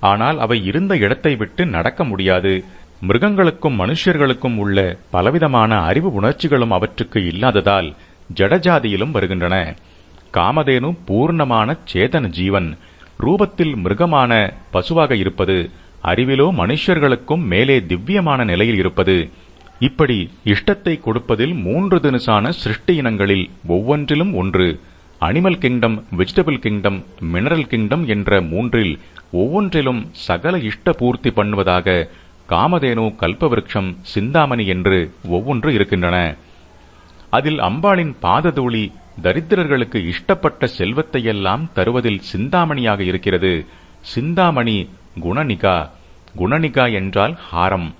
ஆனால் அவை இருந்த இடத்தை விட்டு நடக்க முடியாது. மிருகங்களுக்கும் மனுஷர்களுக்கும் உள்ள பலவிதமான அறிவு உணர்ச்சிகளும் அவற்றுக்கு இல்லாததால் ஜடஜாதியிலும் வருகின்றன. காமதேனு பூர்ணமான சேதன ஜீவன். ரூபத்தில் மிருகமான பசுவாக இருப்பது அறிவிலோ மனுஷர்களுக்கும் மேலே திவ்யமான நிலையில் இருப்பது. இப்படி இஷ்டத்தை கொடுப்பதில் மூன்று தினுசான சிருஷ்டி இனங்களில் ஒவ்வொன்றிலும் ஒன்று. Animal kingdom vegetable kingdom mineral kingdom என்ற மூன்றில் ஒவ்வொன்றிலும் சகல இஷ்ட பூர்த்தி பண்ணுவதாக காமதேனு கல்பவிருட்சம் சிந்தாமணி என்று ஒவ்வொன்று இருக்கின்றன. அதில் அம்பாளின் பாததூளி தரித்திரர்களுக்கு இஷ்டப்பட்ட செல்வத்தையெல்லாம் தருவதில் சிந்தாமணியாக இருக்கிறது. சிந்தாமணி குணநிகா. குணநிகா என்றால் ஹாரம்.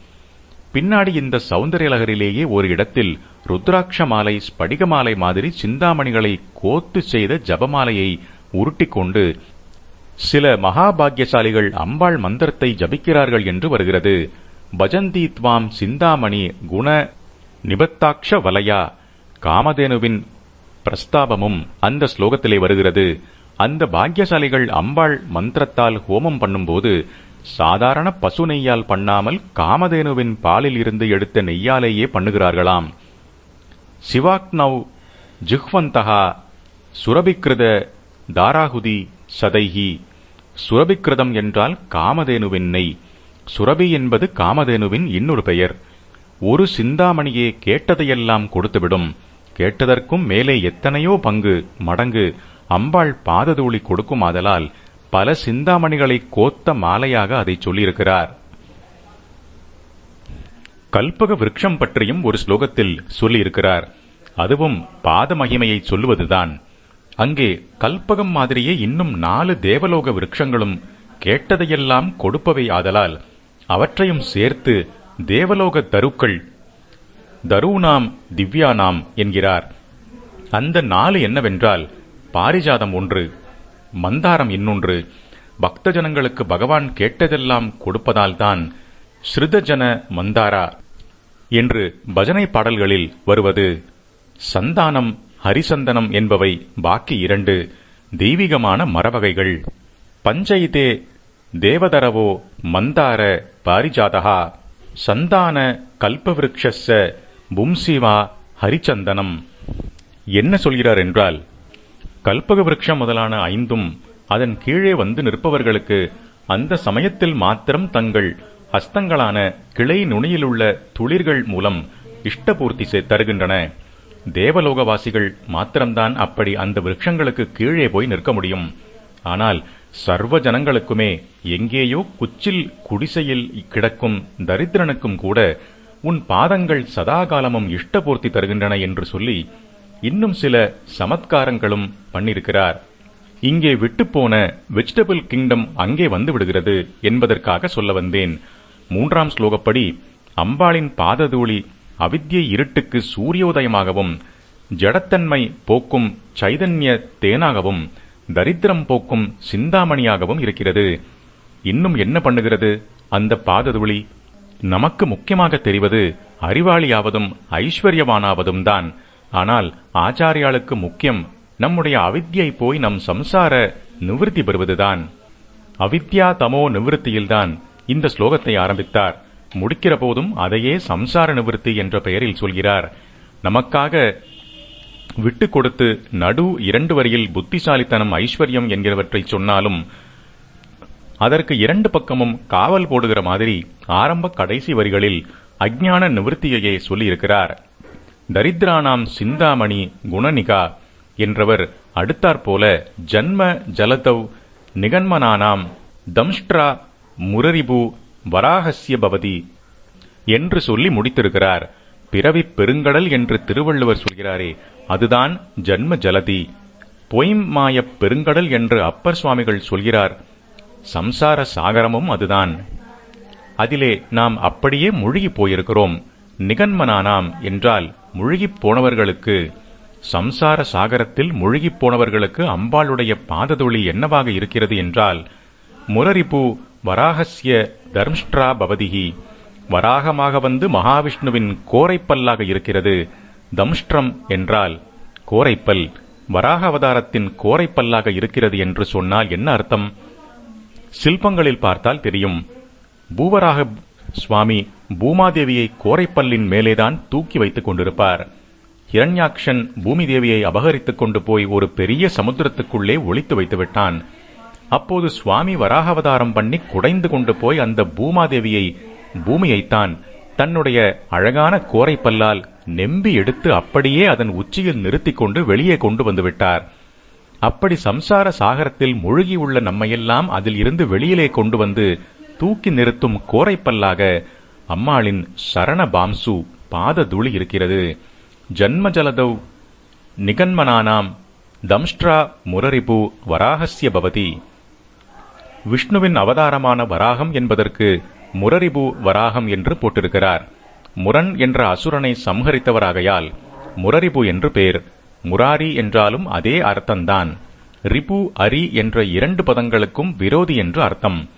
பின்னாடி இந்த சௌந்தரியலகரிலேயே ஒரு இடத்தில் ருத்ராட்ச மாலை ஸ்படிக மாலை மாதிரி சிந்தாமணிகளை கோத்து செய்த ஜபமாலையை உருட்டிக் கொண்டு சில மகாபாகியசாலிகள் அம்பாள் மந்திரத்தை ஜபிக்கிறார்கள் என்று வருகிறது. பஜந்தி துவாம் சிந்தாமணி குண நிபத்தாட்ச வலையா காமதேனுவின் பிரஸ்தாபமும் அந்த ஸ்லோகத்திலே வருகிறது. அந்த பாக்கியசாலிகள் அம்பாள் மந்திரத்தால் ஹோமம் பண்ணும்போது சாதாரண பசு நெய்யால் பண்ணாமல் காமதேனுவின் பாலில் இருந்து எடுத்த நெய்யாலேயே பண்ணுகிறார்களாம். சிவாக்னவ் ஜிஹ்வந்தஹா சுரபிக்கிருத தாராகுதி சதைஹி. சுரபிக்கிருதம் என்றால் காமதேனுவின் நெய் சுரபி என்பது காமதேனுவின் இன்னொரு பெயர். ஒரு சிந்தாமணியே கேட்டதையெல்லாம் கொடுத்துவிடும். கேட்டதற்கும் மேலே எத்தனையோ பங்கு மடங்கு அம்பாள் பாததூளி கொடுக்கும் ஆதலால் பல சிந்தாமணிகளை கோத்த மாலையாக அதை சொல்லியிருக்கிறார். கல்பக விருட்சம் பற்றியும் ஒரு ஸ்லோகத்தில் சொல்லியிருக்கிறார். அதுவும் பாத மகிமையை சொல்லுவதுதான். அங்கே கல்பகம் மாதிரியே இன்னும் நாலு தேவலோக விருட்சங்களும் கேட்டதையெல்லாம் கொடுப்பவை ஆதலால் அவற்றையும் சேர்த்து தேவலோக தருக்கள் தருணாம் திவ்யானாம் என்கிறார். அந்த நாலு என்னவென்றால் பாரிஜாதம் ஒன்று மந்தாரம் இன்னொன்று பக்த ஜனங்களுக்கு பகவான் கேட்டதெல்லாம் கொடுப்பதால்தான் ஸ்ருதஜன மந்தாரா என்று பஜனை பாடல்களில் வருவது சந்தானம் ஹரிசந்தனம் என்பவை பாக்கி இரண்டு தெய்வீகமான மரவகைகள். பஞ்சயிதே தேவதரவோ மந்தார பாரிஜாதகா சந்தான கல்பவிருக்ஷஸ்ஸ பும்சிவா ஹரிச்சந்தனம். என்ன சொல்கிறார் என்றால் கல்பக விருட்சம் முதலான ஐந்தும் அதன் கீழே வந்து நிற்பவர்களுக்கு அந்த சமயத்தில் மாத்திரம் தங்கள் ஹஸ்தங்களான கிளை நுனியிலுள்ள துளிர்கள் மூலம் இஷ்டபூர்த்தி செ- தருகின்றன. தேவலோகவாசிகள் மாத்திரம்தான் அப்படி அந்த விருட்சங்களுக்கு கீழே போய் நிற்க முடியும். ஆனால் சர்வ ஜனங்களுக்குமே எங்கேயோ குச்சில் குடிசையில் கிடக்கும் தரித்திரனுக்கும் கூட உன் பாதங்கள் சதாகாலமும் இஷ்டபூர்த்தி தருகின்றன என்று சொல்லி இன்னும் சில சமத்காரங்களும் பண்ணியிருக்கிறார். இங்கே விட்டுப்போன வெஜிடபிள் கிங்டம் அங்கே வந்து விடுகிறது என்பதற்காக சொல்ல வந்தேன். மூன்றாம் ஸ்லோகப்படி அம்பாளின் பாததூளி அவித்யை இருட்டுக்கு சூரியோதயமாகவும் ஜடத்தன்மை போக்கும் சைதன்ய தேனாகவும் தரித்திரம் போக்கும் சிந்தாமணியாகவும் இருக்கிறது. இன்னும் என்ன பண்ணுகிறது? அந்த பாததுளி நமக்கு முக்கியமாக தெரிவது அறிவாளியாவதும் ஐஸ்வர்யவானாவதும் தான். ஆனால் ஆச்சாரியாளுக்கு முக்கியம் நம்முடைய அவித்யை போய் நம் சம்சார நிவிருத்தி பெறுவதுதான். அவித்யா தமோ நிவிருத்தியில்தான் இந்த ஸ்லோகத்தை ஆரம்பித்தார். முடிக்கிற போதும் அதையே சம்சார நிவிருத்தி என்ற பெயரில் சொல்கிறார். நமக்காக விட்டு கொடுத்து நடு இரண்டு வரியில் புத்திசாலித்தனம் ஐஸ்வர்யம் என்கிறவற்றை சொன்னாலும் அதற்கு இரண்டு பக்கமும் காவல் போடுகிற மாதிரி ஆரம்ப கடைசி வரிகளில் அஜ்ஞான நிவர்த்தியையே சொல்லியிருக்கிறார். தரித்ரானாம் சிந்தாமணி குணநிகா என்றவர் அடுத்தாற்போல ஜன்ம ஜலதவ் நிகன்மனானாம் தம்ஷ்ட்ரா முரரிபு வராகசிய பவதி என்று சொல்லி முடித்திருக்கிறார். பிறவி பெருங்கடல் என்று திருவள்ளுவர் சொல்கிறாரே அதுதான் ஜன்ம ஜலதி. பொய்மாயப் பெருங்கடல் என்று அப்பர் சுவாமிகள் சொல்கிறார். சம்சார சாகரமும் அதுதான். அதிலே நாம் அப்படியே முழுகி போயிருக்கிறோம். நிகன்மனானாம் என்றால் முழுகிப் போனவர்களுக்கு சம்சார சாகரத்தில் முழுகிப் போனவர்களுக்கு அம்பாளுடைய பாததொளி என்னவாக இருக்கிறது என்றால் முரரிபு வராகஸ்ய தர்ம்ஷ்ட்ரா பவதிகி வராகமாக வந்து மகாவிஷ்ணுவின் கோரைப்பல்லாக இருக்கிறது. தம்ஷ்ட்ரம் என்றால் கோரைப்பல். வராக அவதாரத்தின் கோரைப்பல்லாக இருக்கிறது என்று சொன்னால் என்ன அர்த்தம்? சில்பங்களில் பார்த்தால் தெரியும். பூவராக சுவாமி பூமாதேவியை கோரைப்பல்லின் மேலேதான் தூக்கி வைத்துக் கொண்டிருப்பார். ஹிரண்யாக்ஷன் பூமி தேவியை அபகரித்துக் கொண்டு போய் ஒரு பெரிய சமுத்திரத்துக்குள்ளே ஒளித்து வைத்து விட்டான் அப்போது சுவாமி வராகவதாரம் பண்ணி குடைந்து கொண்டு போய் அந்த பூமாதேவியை பூமியைத்தான் தன்னுடைய அழகான கோரைப்பல்லால் நெம்பி எடுத்து அப்படியே அதன் உச்சியில் நிறுத்திக் கொண்டு வெளியே கொண்டு வந்துவிட்டார் அப்படி சம்சார சாகரத்தில் முழுகியுள்ள நம்மையெல்லாம் அதில் இருந்து வெளியிலே கொண்டு வந்து தூக்கி நிறுத்தும் கோரைப்பல்லாக அம்மாளின் சரண பாம்சு பாத துளி இருக்கிறது. ஜன்ம ஜலதௌ நிகன்மனானாம் தம்ஷ்ட்ரா முரரிபு வராகசிய பவதி. விஷ்ணுவின் அவதாரமான வராகம் என்பதற்கு முரரிபு வராகம் என்று போட்டிருக்கிறார். முரண் என்ற அசுரனை சம்ஹரித்தவராகையால் முரரிபு என்று பெயர் முராரி என்றாலும் அதே அர்த்தம்தான். ரிபு அரி என்ற இரண்டு பதங்களுக்கும் விரோதி என்று அர்த்தம்.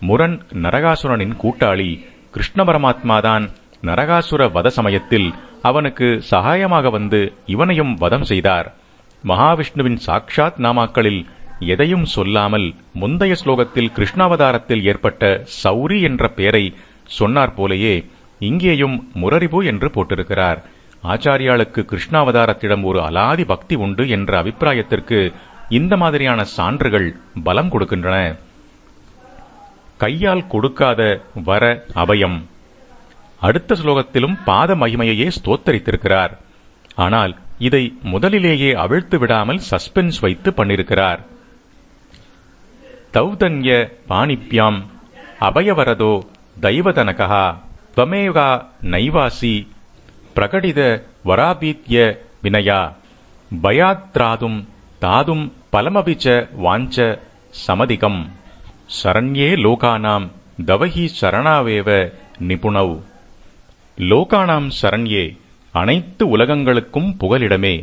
முரண் நரகாசுரனின் கூட்டாளி கிருஷ்ண பரமாத்மாதான் நரகாசுர வத சமயத்தில் அவனுக்கு சகாயமாக வந்து இவனையும் வதம் செய்தார். மகாவிஷ்ணுவின் சாக்ஷாத் நாமாக்களில் எதையும் சொல்லாமல் முந்தைய ஸ்லோகத்தில் கிருஷ்ணாவதாரத்தில் ஏற்பட்ட சௌரி என்ற பெயரை சொன்னார் போலேயே இங்கேயும் முரரிபு என்று போட்டிருக்கிறார். ஆச்சாரியாளுக்கு கிருஷ்ணாவதாரத்திடம் ஒரு அலாதி பக்தி உண்டு என்ற அபிப்பிராயத்திற்கு இந்த மாதிரியான சான்றுகள் பலம் கொடுக்கின்றன. கையால் கொடுக்காத வர அபயம். அடுத்த ஸ்லோகத்திலும் பாத மகிமையையே ஸ்தோத்தரித்திருக்கிறார். ஆனால் இதை முதலிலேயே அவிழ்த்து விடாமல் சஸ்பென்ஸ் வைத்து பண்ணிருக்கிறார். தௌதன்ய பாணிப்யாம் அபயவரதோ தைவதனகா துவமேகா நைவாசி பிரகடித வராபீத்ய வினயா பயாத்ராதும் தாதும் பலமபிச்ச வாஞ்ச சமதிகம் சரண்யே லோகானாம் தவஹி சரணாவேவ நிபுணவ் லோகானாம் சரண்யே அனைத்து உலகங்களுக்கும் புகலிடமே.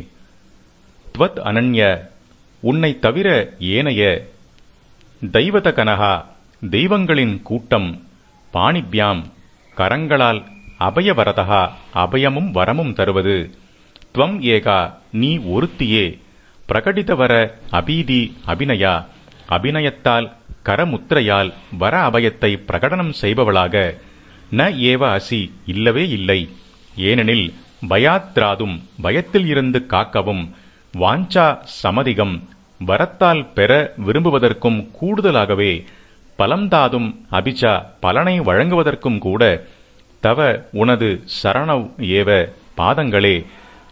துவத் அனன்ய உன்னை தவிர ஏனைய தெய்வத கனகா தெய்வங்களின் கூட்டம் பாணிப்யாம் கரங்களால் அபயவரதகா அபயமும் வரமும் தருவது. துவம் ஏகா நீ ஒருத்தியே பிரகடிதவர அபீதி அபிநயா அபிநயத்தால் கரமுத்திரையால் வர அபயத்தை பிரகடனம் செய்பவளாக ந ஏவ அசி இல்லவே இல்லை. ஏனெனில் பயாத்ராதும் பயத்தில் இருந்து காக்கவும் வாஞ்சா சமதிகம் வரத்தால் பெற விரும்புவதற்கும் கூடுதலாகவே பலம்தாதும் அபிச்சா பலனை வழங்குவதற்கும் கூட தவ உனது சரணவ் ஏவ பாதங்களே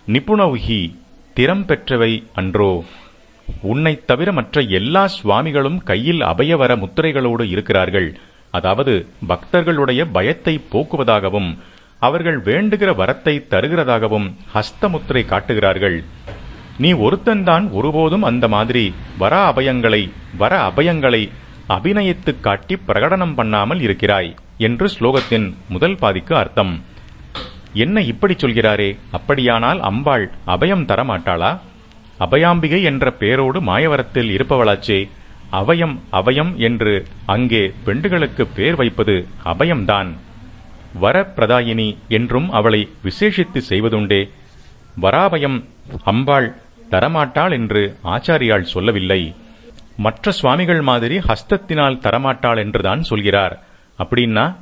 நிபுணவ்ஹி திறம் பெற்றவை அன்றோ. உன்னைத் தவிர மற்ற எல்லா சுவாமிகளும் கையில் அபயவர முத்திரைகளோடு இருக்கிறார்கள். அதாவது பக்தர்களுடைய பயத்தை போக்குவதாகவும் அவர்கள் வேண்டுகிற வரத்தை தருகிறதாகவும் ஹஸ்தமுத்திரை காட்டுகிறார்கள். நீ ஒருத்தன்தான் ஒருபோதும் அந்த மாதிரி. வர அபயங்களை வர அபயங்களை அபிநயித்து காட்டி பிரகடனம் பண்ணாமல் இருக்கிறாய் என்று ஸ்லோகத்தின் முதல் பாதிக்கு அர்த்தம். என்ன இப்படி சொல்கிறாரே? அப்படியானால் அம்பாள் அபயம் தரமாட்டாளா? அபயாம்பிகை என்ற பெயரோடு மாயவரத்தில் இருப்பவளாச்சே. அவயம் அவயம் என்று அங்கே பெண்டுகளுக்கு பேர் வைப்பது அபயம்தான். வரப்பிரதாயினி என்றும் அவளை விசேஷித்து செய்வதுண்டே. வராபயம் அம்பாள் தரமாட்டாள் என்று ஆச்சாரியால் சொல்லவில்லை. மற்ற சுவாமிகள் மாதிரி ஹஸ்தத்தினால் தரமாட்டாள் என்றுதான் சொல்கிறார். அப்படின்னா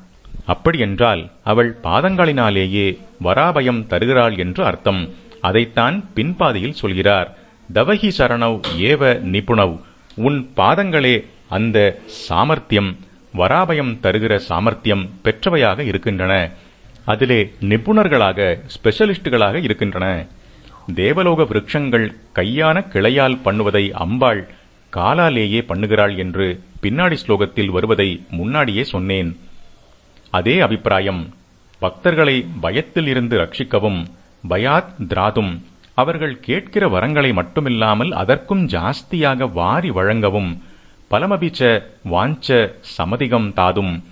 அப்படியென்றால் அவள் பாதங்களினாலேயே வராபயம் தருகிறாள் என்று அர்த்தம். அதைத்தான் பின்பாதையில் சொல்கிறார். தவஹி சரணவ் ஏவ நிபுணவ். உன் பாதங்களே அந்த சாமர்த்தியம் வராபயம் தருகிற சாமர்த்தியம் பெற்றவையாக இருக்கின்றன. அதிலே நிபுணர்களாக ஸ்பெஷலிஸ்டுகளாக இருக்கின்றன. தேவலோக விருட்சங்கள் கையான கிளையால் பண்ணுவதை அம்பாள் காலாலேயே பண்ணுகிறாள் என்று பின்னாடி ஸ்லோகத்தில் வருவதை முன்னாடியே சொன்னேன். அதே அபிப்பிராயம் பக்தர்களை பயத்தில் இருந்து ரட்சிக்கவும் பயாத் திராதும் அவர்கள் கேட்கிற வரங்களை மட்டுமில்லாமல் அதற்கும் ஜாஸ்தியாக வாரி வழங்கவும் பலமபிச்ச வாஞ்ச சமதிகம் தாதும்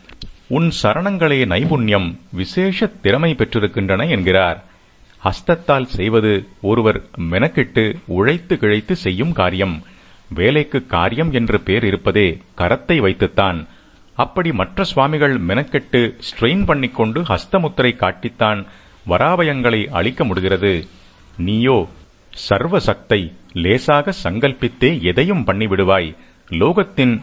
உன் சரணங்களே நைபுண்ணியம் விசேஷ திறமை பெற்றிருக்கின்றன என்கிறார். ஹஸ்தத்தால் செய்வது ஒருவர் மெனக்கெட்டு உழைத்து கிழைத்து செய்யும் காரியம். வேலைக்கு காரியம் என்று பேர் இருப்பதே கரத்தை வைத்துத்தான். அப்படி மற்ற சுவாமிகள் மெனக்கெட்டு ஸ்ட்ரெயின் பண்ணிக்கொண்டு ஹஸ்தமுத்திரை காட்டித்தான் வராபயங்களை அளிக்க முடிகிறது. நீயோ சர்வ சக்தை லேசாக சங்கல்பித்தே எதையும் பண்ணிவிடுவாய் லோகத்தின்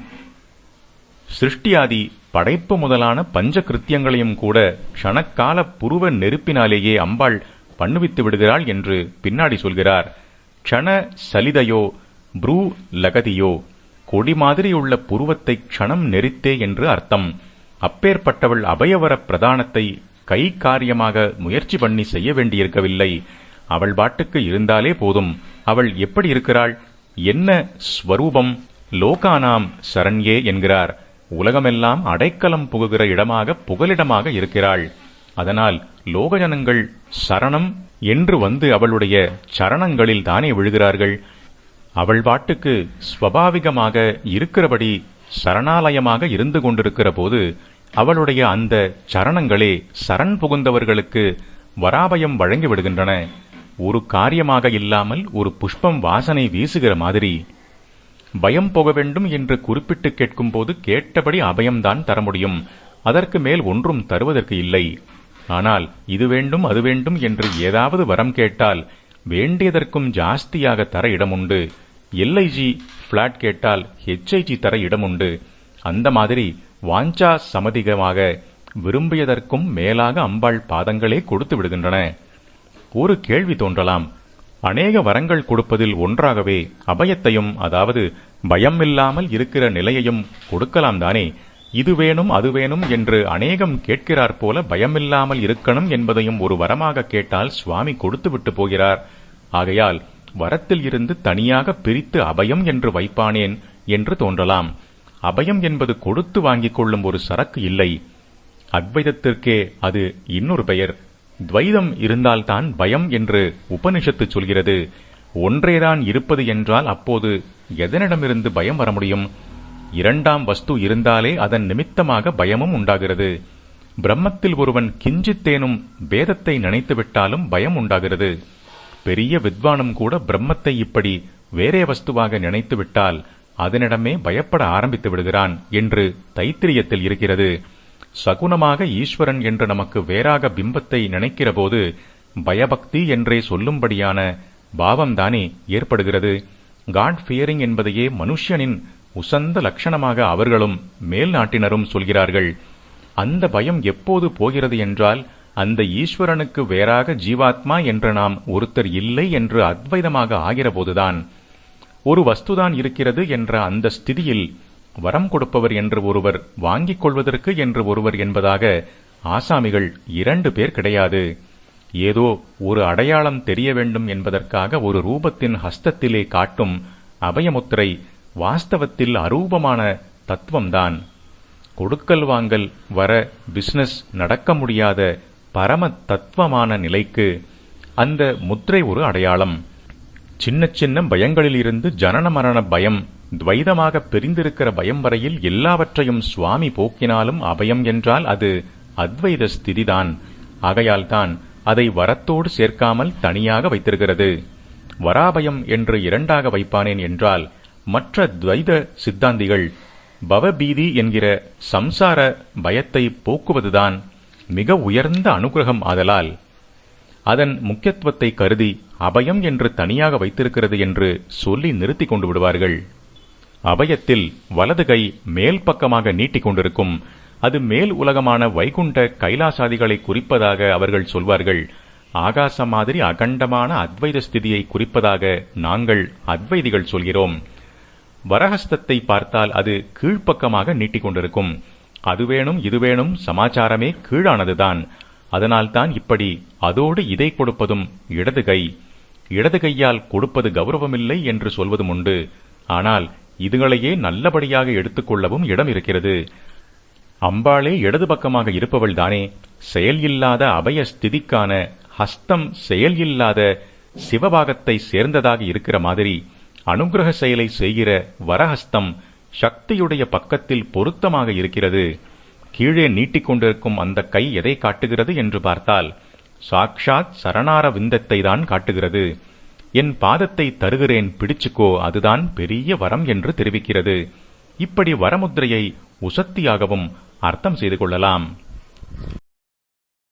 சிருஷ்டியாதி படைப்பு முதலான பஞ்ச கிருத்தியங்களையும் கூட க்ஷணக்கால புருவ நெருப்பினாலேயே அம்பாள் பண்ணுவித்து விடுகிறாள் என்று பின்னாடி சொல்கிறார். க்ஷண சலிதையோ ப்ரூ லகதியோ கொடி மாதிரியுள்ள புருவத்தை க்ஷணம் நெறித்தே என்று அர்த்தம். அப்பேற்பட்டவள் அபயவர பிரதானத்தை கை காரியமாக முயற்சி பண்ணி செய்ய வேண்டியிருக்கவில்லை. அவள் பாட்டுக்கு இருந்தாலே போதும். அவள் எப்படி இருக்கிறாள்? என்ன ஸ்வரூபம்? லோகானாம் சரண்யே என்கிறார். உலகமெல்லாம் அடைக்கலம் புகுகிற இடமாக புகலிடமாக இருக்கிறாள். அதனால் லோகஜனங்கள் சரணம் என்று வந்து அவளுடைய சரணங்களில் தானே விழுகிறார்கள்? அவள் பாட்டுக்கு ஸ்வபாவிகமாக இருக்கிறபடி சரணாலயமாக இருந்து கொண்டிருக்கிற போது அவளுடைய அந்த சரணங்களே சரண் புகுந்தவர்களுக்கு வராபயம் வழங்கி விடுகின்றன. ஒரு காரியமாக இல்லாமல் ஒரு புஷ்பம் வாசனை வீசுகிற மாதிரி. பயம் போக வேண்டும் என்று குறிப்பிட்டு கேட்கும்போது கேட்டபடி அபயம்தான் தர முடியும். அதற்கு மேல் ஒன்றும் தருவதற்கு இல்லை. ஆனால் இது வேண்டும் அது வேண்டும் என்று ஏதாவது வரம் கேட்டால் வேண்டியதற்கும் ஜாஸ்தியாக தர இடமுண்டு. எல்ஐஜி பிளாட் கேட்டால் ஹெச்ஐஜி தர இடமுண்டு. அந்த மாதிரி வாஞ்சா சமதிகமாக விரும்பியதற்கும் மேலாக அம்பாள் பாதங்களே கொடுத்து விடுகின்றன. ஒரு கேள்வி தோன்றலாம். அநேக வரங்கள் கொடுப்பதில் ஒன்றாகவே அபயத்தையும் அதாவது பயம் இல்லாமல் இருக்கிற நிலையையும் கொடுக்கலாம் தானே? இது வேணும் அது வேணும் என்று அநேகம் கேட்கிறார் போல பயமில்லாமல் இருக்கணும் என்பதையும் ஒரு வரமாக கேட்டால் சுவாமி கொடுத்துவிட்டு போகிறார். ஆகையால் வரத்தில் இருந்து தனியாக பிரித்து அபயம் என்று வைப்பானேன் என்று தோன்றலாம். அபயம் என்பது கொடுத்து வாங்கிக் கொள்ளும் ஒரு சரக்கு இல்லை. அத்வைதத்திற்கே அது இன்னொரு பெயர். துவைதம் இருந்தால்தான் பயம் என்று உபனிஷத்து சொல்கிறது. ஒன்றேதான் இருப்பது என்றால் அப்போது எதனிடமிருந்து பயம் வர முடியும்? இரண்டாம் வஸ்து இருந்தாலே அதன் நிமித்தமாக பயமும் உண்டாகிறது. பிரம்மத்தில் ஒருவன் கிஞ்சித்தேனும் வேதத்தை நினைத்துவிட்டாலும் பயம் உண்டாகிறது. பெரிய வித்வானும் கூட பிரம்மத்தை இப்படி வேறே வஸ்துவாக நினைத்துவிட்டால் அதனிடமே பயப்பட ஆரம்பித்து விடுகிறான் என்று தைத்திரியத்தில் இருக்கிறது. சகுனமாக ஈஸ்வரன் என்று நமக்கு வேறாக பிம்பத்தை நினைக்கிறபோது பயபக்தி என்றே சொல்லும்படியான பாவம்தானே ஏற்படுகிறது. காட் ஃபியரிங் என்பதையே மனுஷனின் உசந்த லட்சணமாக அவர்களும் மேல் நாட்டினரும் சொல்கிறார்கள் அந்த பயம் எப்போது போகிறது என்றால் அந்த ஈஸ்வரனுக்கு வேறாக ஜீவாத்மா என்ற நாம் ஒருத்தர் இல்லை என்று அத்வைதமாக ஆகிறபோதுதான். ஒரு வஸ்துதான் இருக்கிறது என்ற அந்த ஸ்திதியில் வரம் கொடுப்பவர் என்று ஒருவர் வாங்கிக் கொள்வதற்கு என்று ஒருவர் என்பதாக ஆசாமிகள் இரண்டு பேர் கிடையாது. ஏதோ ஒரு அடையாளம் தெரிய வேண்டும் என்பதற்காக ஒரு ரூபத்தின் ஹஸ்தத்திலே காட்டும் அபயமுத்திரை வாஸ்தவத்தில் அரூபமான தத்துவம்தான். கொடுக்கல் வாங்கல் வர பிசினஸ் நடக்க முடியாத பரம தத்துவமான நிலைக்கு அந்த முத்திரை ஒரு அடையாளம். சின்ன சின்ன பயங்களிலிருந்து ஜனன மரண பயம் துவைதமாக பிரிந்திருக்கிற பயம் வரையில் எல்லாவற்றையும் சுவாமி போக்கினாலும் அபயம் என்றால் அது அத்வைத ஸ்திதிதான். ஆகையால்தான் அதை வரத்தோடு சேர்க்காமல் தனியாக வைத்திருக்கிறது. வராபயம் என்று இரண்டாக வைப்பானேன் என்றால் மற்ற துவைத சித்தாந்திகள் பவபீதி என்கிற சம்சார பயத்தை போக்குவதுதான் மிக உயர்ந்த அனுகிரகம் ஆதலால். அதன் முக்கியத்துவத்தை கருதி அபயம் என்று தனியாக வைத்திருக்கிறது என்று சொல்லி நிறுத்திக் கொண்டு விடுவார்கள். அபயத்தில் வலது கை மேல் பக்கமாக நீட்டிக் கொண்டிருக்கும். அது மேல் உலகமான வைகுண்ட கைலாசாதிகளை குறிப்பதாக அவர்கள் சொல்வார்கள். ஆகாச மாதிரி அகண்டமான அத்வைத ஸ்திதியை குறிப்பதாக நாங்கள் அத்வைதிகள் சொல்கிறோம். வரஹஸ்தத்தை பார்த்தால் அது கீழ்ப்பக்கமாக நீட்டிக் கொண்டிருக்கும் அது வேணும் இது வேணும் சமாச்சாரமே கீழானதுதான். அதனால்தான் இப்படி அதோடு இதை கொடுப்பதும் இடது கை. இடது கையால் கொடுப்பது கௌரவமில்லை என்று சொல்வதும் உண்டு. ஆனால் இதுகளையே நல்லபடியாக எடுத்துக்கொள்ளவும் இடம் இருக்கிறது அம்பாளே இடது பக்கமாக இருப்பவள் தானே. செயல் இல்லாத அபய ஸ்திதிக்கான ஹஸ்தம் செயல் இல்லாத சிவபாகத்தை சேர்ந்ததாக இருக்கிற மாதிரி அனுகிரக செயலை செய்கிற வரஹஸ்தம் சக்தியுடைய பக்கத்தில் பொருத்தமாக இருக்கிறது. கீழே நீட்டிக்கொண்டிருக்கும் அந்த கை எதை காட்டுகிறது என்று பார்த்தால் சாக்ஷாத் சரணார விந்தத்தை தான் காட்டுகிறது. என் பாதத்தை தருகிறேன் பிடிச்சுக்கோ அதுதான் பெரிய வரம் என்று தெரிவிக்கிறது. இப்படி வரமுத்திரையை உசத்தியாகவும் அர்த்தம் செய்து கொள்ளலாம்.